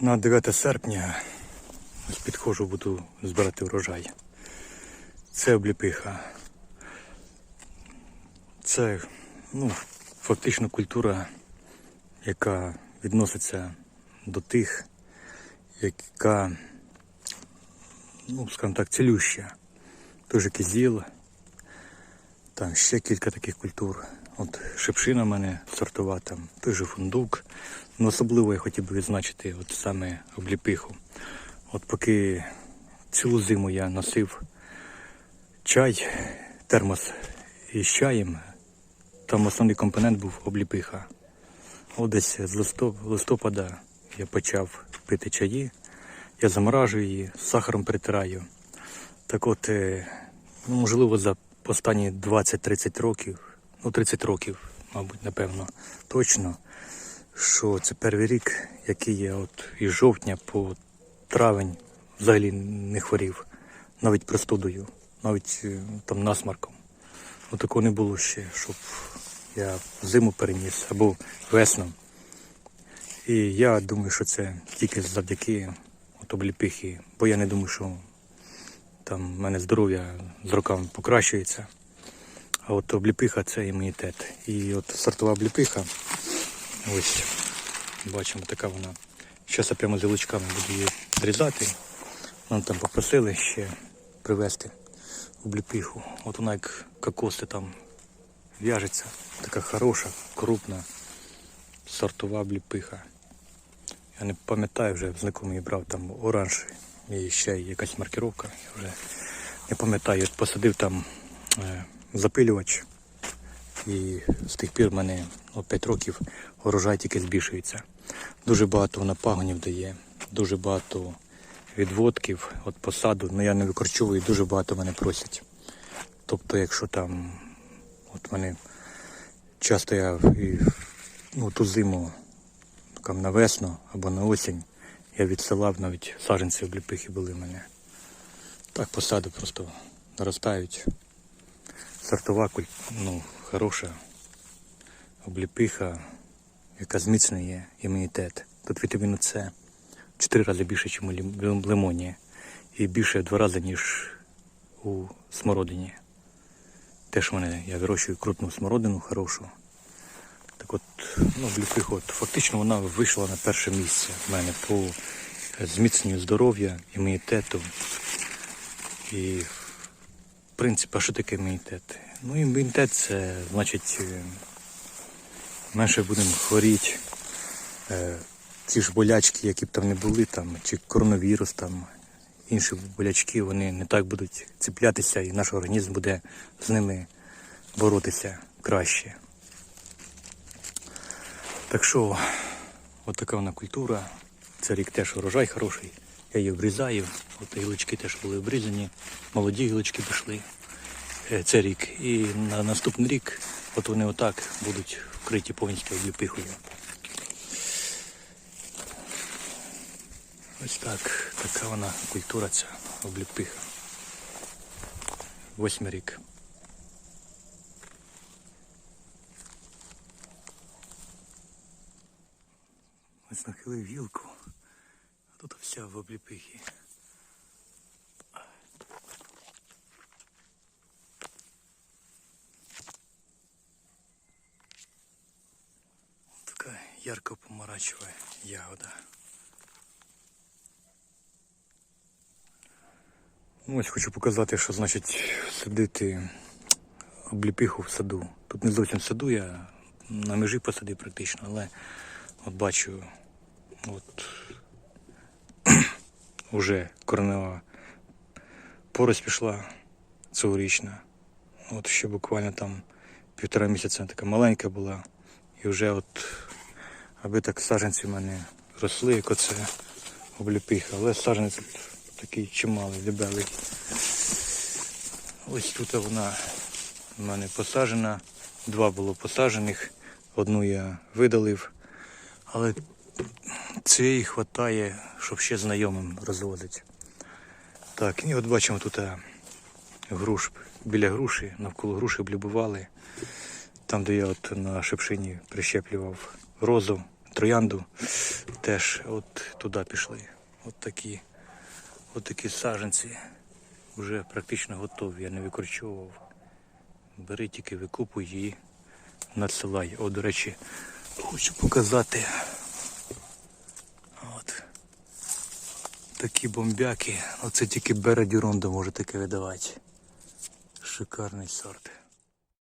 На 9 серпня ось підходжу, буду збирати врожай. Це обліпиха. Це ну, фактично культура, яка відноситься до тих, яка, ну, скажімо так, цілюща. Той же кизіл, там ще кілька таких культур. От шипшина в мене сортова, там той же фундук. Ну, особливо я хотів би відзначити от саме обліпиху. От поки цілу зиму я носив чай, термос із чаєм, там основний компонент був обліпиха. От десь з листопада я почав пити чаї, я заморажую її, сахаром перетираю. Так от, е, ну, можливо, за останні 20-30 років, ну 30 років, мабуть, напевно, точно, що це перший рік, який я от із жовтня по травень взагалі не хворів, навіть простудою, навіть е, там насмарком. Ну такого не було ще, щоб я зиму переніс або весну. І я думаю, що це тільки завдяки от обліпихи, бо я не думаю, що там в мене здоров'я з роками покращується. А от обліпиха це імунітет. І от сортова обліпиха, ось бачимо, така вона. Зараз я прямо з гілочками буду її зрізати. Нам там попросили ще привезти обліпиху. От вона як кокоси там в'яжеться. Така хороша, крупна, сортова обліпиха. Я не пам'ятаю вже, знайомий брав там оранж і ще якась маркировка. Я вже не пам'ятаю, От посадив там е, запилювач. І з тих пір в мене ну, 5 років урожай тільки збільшується. Дуже багато вона пагонів дає, дуже багато відводків від посаду, але я не викорчовую, дуже багато мене просять. Тобто, якщо там, от мене часто я і, ну, ту зиму там, на весну або на осінь я відсилав навіть саджанці обліпихи були в мене. Так посади просто наростають. Сортова ну, хороша обліпиха, яка зміцнює імунітет. Тут вітаміну С в 4 рази більше, ніж у лимоні. І більше в 2 рази, ніж у смородині. Теж в мене я вирощую крупну смородину хорошу. Так от, ну, обліпиха, от, фактично вона вийшла на перше місце в мене по зміцненню здоров'я, імунітету. І принципі, що таке імунітет? Ну, імунітет це значить менше будемо хворіти. Е, ті ж болячки, які б там не були, там, чи коронавірус, там, інші болячки, вони не так будуть ціплятися, і наш організм буде з ними боротися краще. Так що, от така вона культура. Це рік теж урожай хороший. Я її обрізаю. От гілочки теж були обрізані, молоді гілочки пішли. Е, Це рік. І на наступний рік от вони отак будуть вкриті повністю обліпихою. Ось так. Така вона культура ця обліпиха. Восьмий рік. Ось нахилив гілку, а тут вся в обліпихі. Така ярко-помаранчева ягода. Ну, ось хочу показати, що значить садити обліпиху в саду. Тут не зовсім саду, я на межі посадив практично, але от бачу, от вже коренева порость пішла цьогорічна. От ще буквально там півтора місяця така маленька була. І вже от, аби так саджанці в мене росли, як оце обліпиха, але саджанець тут такий чималий, дебелий. Ось тут вона в мене посаджена. Два було посаджених, одну я видалив. Але цієї вистачає, щоб ще знайомим розвозити. Так, і от бачимо тут груш, біля груші, навколо груші облюбували. Там, де я от на шипшині прищеплював розу, троянду теж от туди пішли. От такі, от такі саженці вже практично готові, я не викорчовував. Бери тільки викупуй і надсилай. О, до речі, хочу показати. От. Такі бомбяки. Оце тільки Бередіронда може таке видавати. Шикарний сорт.